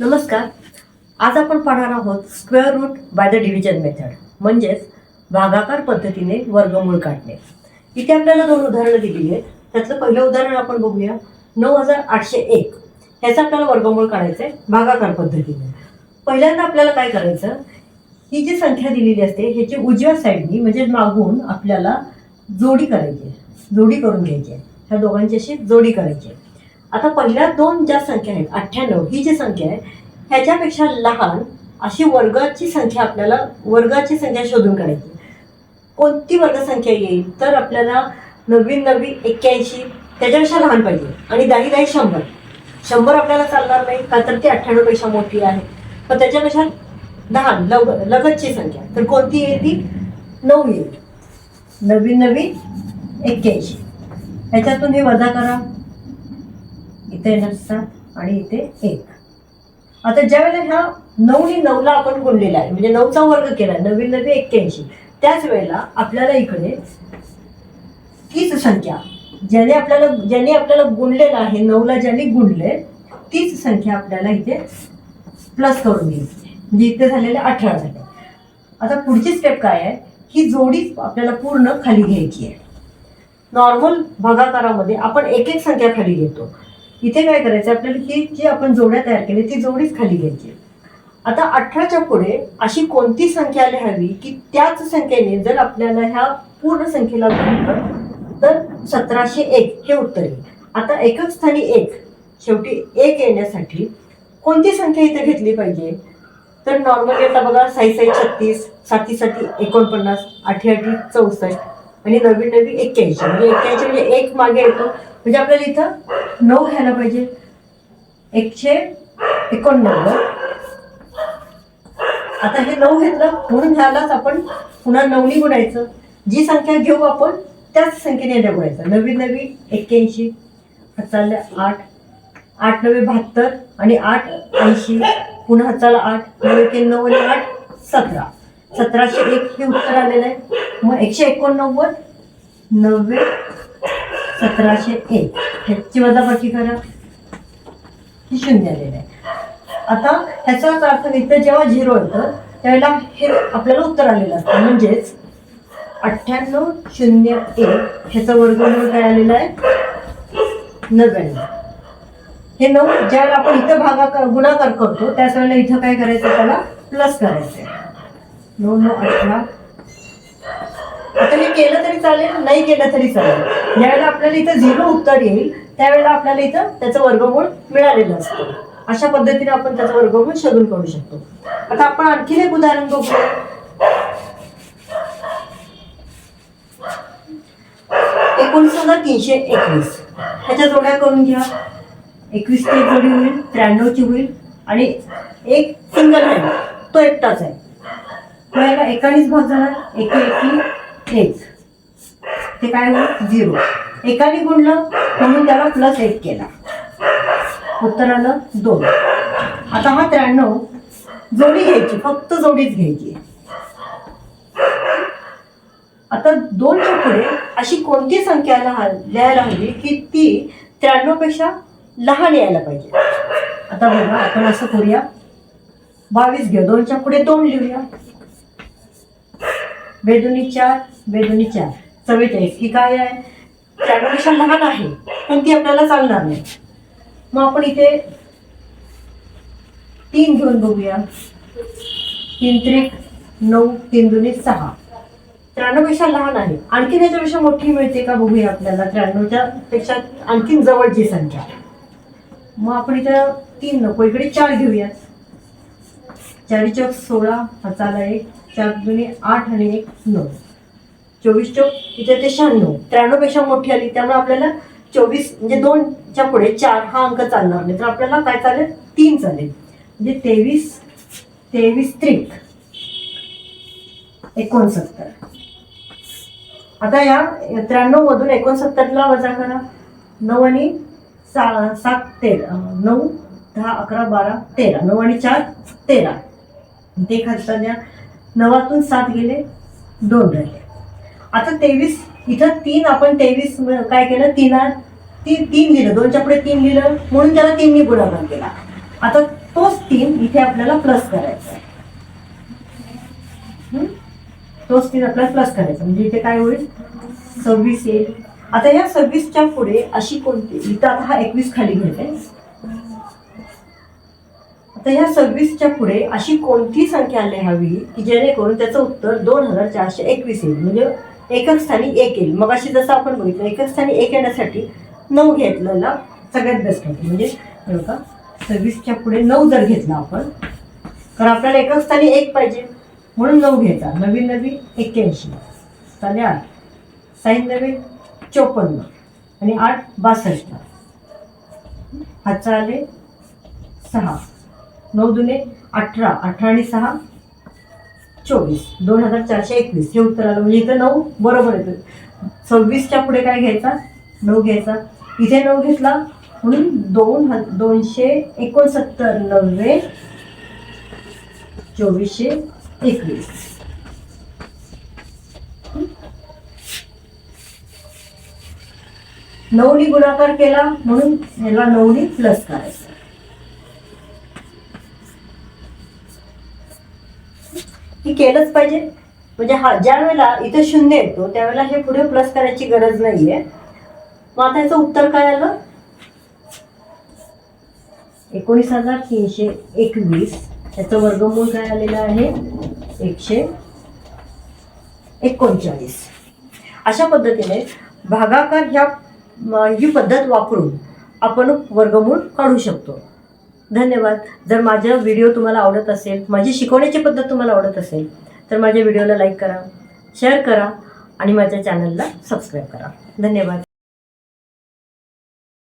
नमस्कार. आज आपण पाहणार आहोत square root by the division method म्हणजेच भागाकार पद्धतीने वर्गमूळ काढणे. इथे आपल्याला दोन उदाहरणं दिलेली आहेत. त्यातलं पहिलं उदाहरण आपण बघूया. नऊ हजार आठशे एक. ह्याचं आपल्याला वर्गमूळ काढायचं आहे भागाकार पद्धतीने. पहिल्यांदा आपल्याला काय करायचं? ही जी संख्या दिलेली असते ह्याची उजव्या साईडनी म्हणजे मागून आपल्याला जोडी करायची आहे. जोडी करून घ्यायची आहे. ह्या दोघांची अशी जोडी करायची आहे. आता पहिल्या दोन ज्या संख्या आहेत अठ्ठ्याण्णव ही जी संख्या आहे ह्याच्यापेक्षा लहान अशी वर्गाची संख्या आपल्याला वर्गाची संख्या शोधून काढायची. कोणती वर्गसंख्या येईल? तर आपल्याला नवीन नवी एक्क्याऐंशी त्याच्यापेक्षा लहान पाहिजे. आणि दाही दाही शंभर. शंभर आपल्याला चालणार नाही का तर ती अठ्ठ्याण्णवपेक्षा मोठी आहे. पण त्याच्यापेक्षा दहा लग लगतची संख्या. तर कोणती येईल ती? नऊ येईल. नवीन नवीन एक्क्याऐंशी. ह्याच्यातून हे वजा करा. इथे येणार सात आणि इथे एक. आता ज्या वेळेला ह्या नऊनी नऊला आपण गुणलेला आहे म्हणजे नऊचा वर्ग केला नवीन नवी एक्क्याऐंशी त्याच वेळेला आपल्याला इकडे तीच संख्या ज्याने आपल्याला ज्याने आपल्याला गुणलेलं आहे नऊला ज्याने गुणले तीच संख्या आपल्याला इथे प्लस करून घ्यायची म्हणजे इथे झालेले अठरा झाले. आता पुढची स्टेप काय आहे? ही जोडी आपल्याला पूर्ण खाली घ्यायची आहे. नॉर्मल भागाकारामध्ये आपण एक एक संख्या खाली घेतो. इथे काय करायचं आपल्याला ही जी आपण जोड्या तयार केली ती जोडीच खाली घ्यायची. आता अठराच्या पुढे अशी कोणती संख्या लिहावी की त्याच संख्येने जर आपल्याला ह्या पूर्ण संख्येला गुणलं तर सतराशे एक हे उत्तर येईल. आता एकक स्थानी एक शेवटी एक येण्यासाठी कोणती संख्या इथे घेतली पाहिजे? तर नॉर्मल येता बघा साई साई छत्तीस साती साती एकोणपन्नास आठी आठी चौसष्ट आणि नवीन नवी एक्क्याऐंशी. म्हणजे एक्क्याऐंशी म्हणजे एक मागे येतो म्हणजे आपल्याला इथं नऊ घ्यायला पाहिजे. एकशे एकोणनव्वद. आता हे नऊ घेतलं म्हणून ह्यालाच आपण पुन्हा नवनी गुणायचं. जी संख्या घेऊ आपण त्याच संख्येने याला गुणायचं. नवी नवी एक्क्याऐंशी चालले आठ आठ नवे बहात्तर आणि आठ ऐंशी पुन्हा हाताला आठ नऊ एक नऊ आणि आठ सतरा. सतराशे एक हे उत्तर आलेलं आहे. मग एकशे एकोणनव्वद नव्वे सतराशे एक. ह्याची वजाबाकी करा. ही शून्य आलेलं आहे. आता ह्याचाच अर्थ इथं जेव्हा झिरो येतं त्यावेळेला हे आपल्याला उत्तर आलेलं असतं. म्हणजेच अठ्ठ्याण्णव शून्य एक ह्याचं वर्गमूळ काय आलेलं आहे? नव्याण्णव. हे नऊ ज्यावेळेला आपण इथं भागाकार गुणाकार करतो त्याच वेळेला इथं काय करायचं त्याला? प्लस करायचं नऊ नऊ अठरा. आता हे केलं तरी चालेल नाही केलं तरी चालेल. ज्यावेळेला आपल्याला इथं झिरो उत्तर येईल त्यावेळेला आपल्याला इथं त्याचं वर्गमूळ मिळालेलं असतं. अशा पद्धतीने आपण त्याचं वर्गमूळ शोधून काढू शकतो. आता आपण आणखीन एक उदाहरण बघूया. एकोणीस हजार तीनशे एकवीस. ह्याच्या जोड्या करून घ्या. एकवीस ची एक जोडी होईल त्र्याण्णवची होईल आणि एक सिंगल आहे तो एकटाच आहे. मग याला एकानेच भाग झाला. एकी एकी एक ते काय होईल झिरो. एकाने गुणलं म्हणून त्याला प्लस एक केला. उत्तर आलं दोन. आता हा त्र्याण्णव जोडी घ्यायची फक्त जोडीच घ्यायची. आता दोनच्या पुढे अशी कोणती संख्या लहा लिहायला हवी की ती त्र्याण्णवपेक्षा लहान यायला पाहिजे? आता बघा आपण असं करूया. बावीस घेऊ. दोनच्या पुढे दोन लिहूया. बेदुनी चार बेदुनी चार. चव्वेचाळीस. ही काय आहे? त्यापेक्षा लहान आहे पण ती आपल्याला चालणार नाही. मग आपण इथे तीन घेऊन बघूया. तीन त्रिक नऊ तीन दोन्ही सहा. त्र्याण्णवपेक्षा लहान आहे. आणखीन याच्यापेक्षा मोठी मिळते का बघूया आपल्याला. त्र्याण्णवच्या पेक्षा आणखीन जवळची संख्या. मग आपण इथं तीन नको इकडे चार घेऊयात चारी चौक सोळा हाताला एक. चार दोन्ही आठ आणि एक नऊ. चोवीस चौक इथे ते शहाण्णव. त्र्याण्णवपेक्षा मोठी आली त्यामुळे आपल्याला चोवीस म्हणजे दोनच्या पुढे चार हा अंक चालणार नाही. तर आपल्याला काय चालेल? तीन चालेल. म्हणजे तेवीस तेवीस त्रिक एकोणसत्तर. आता या त्र्याण्णव मधून एकोणसत्तरला वजा करा नऊ आणि सा सात तेरा. नऊ दहा अकरा बारा तेरा. नऊ आणि चार तेरा. ते खालचा द्या. नवातून सात गेले दोन राहिले. आता तेवीस इथं तीन आपण तेवीस काय केलं? तीन ती तीन लिहिलं. दोनच्या पुढे तीन लिहिलं. म्हणून त्याला तीननी गुणाकार केला. आता तोच तीन इथे आपल्याला प्लस करायचा आहे. तोच तीन आपल्याला प्लस करायचा म्हणजे इथे काय होईल? सव्वीस येईल. आता या सव्वीसच्या पुढे अशी कोणती? इथं आता हा एकवीस खाली घेते आता ह्या सव्वीसच्या पुढे अशी कोणती संख्या लिहावी की जेणेकरून त्याचं उत्तर दोन हजार चारशे एकवीस येईल. म्हणजे एकक स्थानी एक येईल. मग अशी जसं आपण बघितलं एकक स्थानी एक येण्यासाठी नऊ घेतलेला सगळ्यात बेस्ट होतं. म्हणजे हे का सव्वीसच्या पुढे नऊ जर घेतला आपण तर आपल्याला एकक स्थानी एक पाहिजे. म्हणून नऊ घ्यायचा. नवीन नवीन एक्क्याऐंशी. स्थानी आठ. साईन नवीन चोपन्न. आणि आठ बासष्ट. हातचा आले सहा. नऊ दुने अठरा. अठरा आणि सहा चोवीस. दोन हजार चारशे एकवीस. हे उत्तर आलं. म्हणजे इथं नऊ बरोबर येतं. सव्वीसच्या पुढे काय घ्यायचा? नऊ घ्यायचा. इथे नऊ घेतला. म्हणून दोन ह दोनशे एकोणसत्तर नव्वे चोवीसशे एकवीस. नऊनी गुणाकार केला. म्हणून याला नऊनी प्लस करायचं. ही केलंच पाहिजे. म्हणजे हा ज्या वेळेला इथे शून्य येतो त्यावेळेला हे पुढे प्लस करायची गरज नाहीये. मग आता याचं उत्तर काय आलं? एकोणीस हजार तीनशे एकवीस. याचं वर्गमूळ काय आलेलं आहे? एकशे एकोणचाळीस. अशा पद्धतीने भागाकार ह्या ही पद्धत वापरून आपण वर्गमूळ काढू शकतो. धन्यवाद. जर माझा व्हिडिओ तुम्हाला आवडत असेल माझी शिकवण्याची पद्धत तुम्हाला आवडत असेल तर माझ्या व्हिडिओला लाईक करा शेअर करा आणि माझ्या चॅनलला सबस्क्राईब करा. धन्यवाद.